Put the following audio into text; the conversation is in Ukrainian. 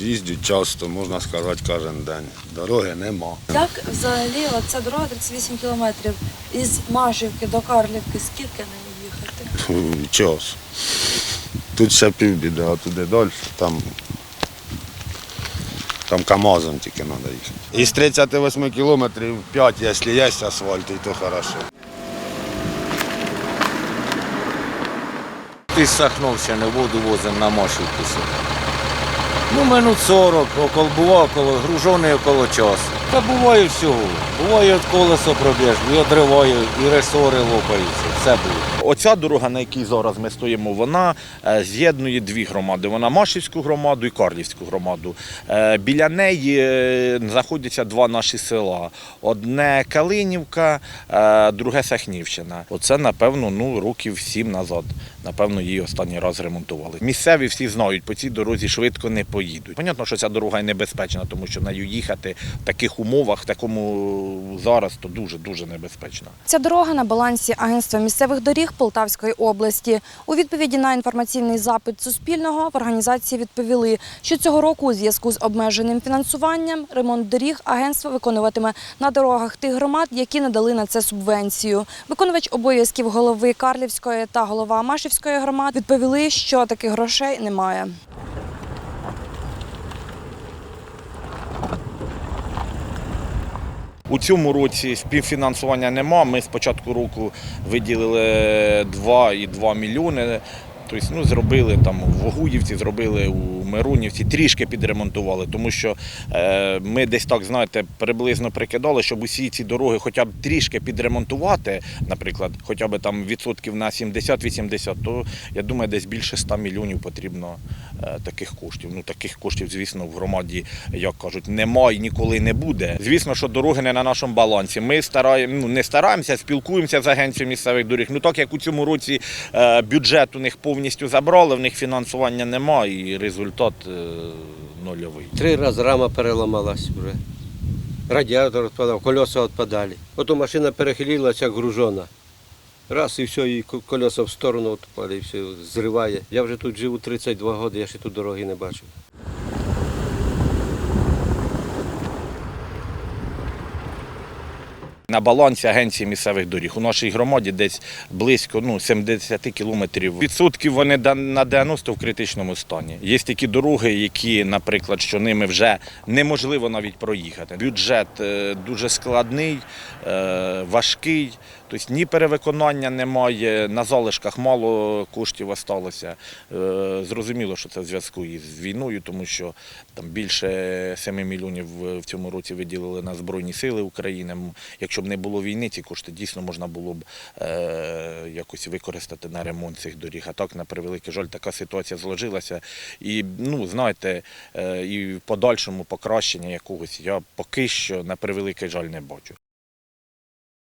їздю часто, можна сказати, кожен день. Дороги нема. Як взагалі оця дорога 38 кілометрів із Машівки до Карлівки, скільки нею їхати? Час. Тут ще півбіди, а туди далі, там, там КАМАЗом тільки треба їхати. Із 38 кілометрів 5, якщо є асфальт, то хорошо. Ти з Сахновщини воду возимо на Машівку сюди. Ну, минут 40, около буває около, гружений около часу. Та буває всього. Буває от колесо пробіж, і одриває, і ресори лопаються, все буде. Оця дорога, на якій зараз ми стоїмо, вона е, з'єднує дві громади. Вона Машівську громаду і Карлівську громаду. Е, Біля неї е, знаходяться два наші села. Одне Калинівка, друге Сахнівщина. Оце, напевно, ну, років сім назад. Напевно, її останній раз ремонтували. Місцеві всі знають, по цій дорозі швидко не поїдуть. Понятно, що ця дорога і небезпечна, тому що нею їхати в таких умовах, в такому зараз, то дуже-дуже небезпечно. Ця дорога на балансі Агентства місцевих доріг Полтавської області. У відповіді на інформаційний запит Суспільного в організації відповіли, що цього року у зв'язку з обмеженим фінансуванням ремонт доріг агентство виконуватиме на дорогах тих громад, які надали на це субвенцію. Виконувач обов'язків голови Карлівської та голова Машівської громад відповіли, що таких грошей немає. У цьому році співфінансування нема. Ми з початку року виділили 2,2 мільйони. Тобто, ну, зробили там в Огуївці, зробили у Миронівці, трішки підремонтували, тому що е, ми десь так, знаєте, приблизно прикидали, щоб усі ці дороги хоча б трішки підремонтувати, наприклад, хоча б там відсотків на 70-80, то я думаю, десь більше 100 мільйонів потрібно е, таких коштів. Ну, таких коштів, звісно, в громаді, як кажуть, немає і ніколи не буде. Звісно, що дороги не на нашому балансі. Ми стараємо, ну, не стараємося, спілкуємося з агенцією місцевих доріг. Ну так як у цьому році е, бюджет у них повністю забрали, в них фінансування немає і результат е, нульовий. Три рази рама переламалась вже. Радіатор відпадав, колеса відпадали. Ото машина перехилилася, гружона. Раз і все, і кольоса в сторону відпали, і все зриває. Я вже тут живу 32 роки, я ще тут дороги не бачив. На балансі агенції місцевих доріг у нашій громаді десь близько ну, 70 кілометрів. Відсотків вони на 90 в критичному стані. Є такі дороги, які, наприклад, що ними вже неможливо навіть проїхати. Бюджет е, дуже складний, е, важкий. Тобто ні перевиконання немає, на залишках мало коштів осталося. Е, Зрозуміло, що це в зв'язку із війною, тому що там більше 7 мільйонів в цьому році виділили на Збройні Сили України. Якщо б не було війни, ці кошти дійсно можна було б е, якось використати на ремонт цих доріг. А так, на превеликий жаль, така ситуація зложилася. І ну, знаєте, е, і в подальшому покращення якогось я поки що на превеликий жаль не бачу.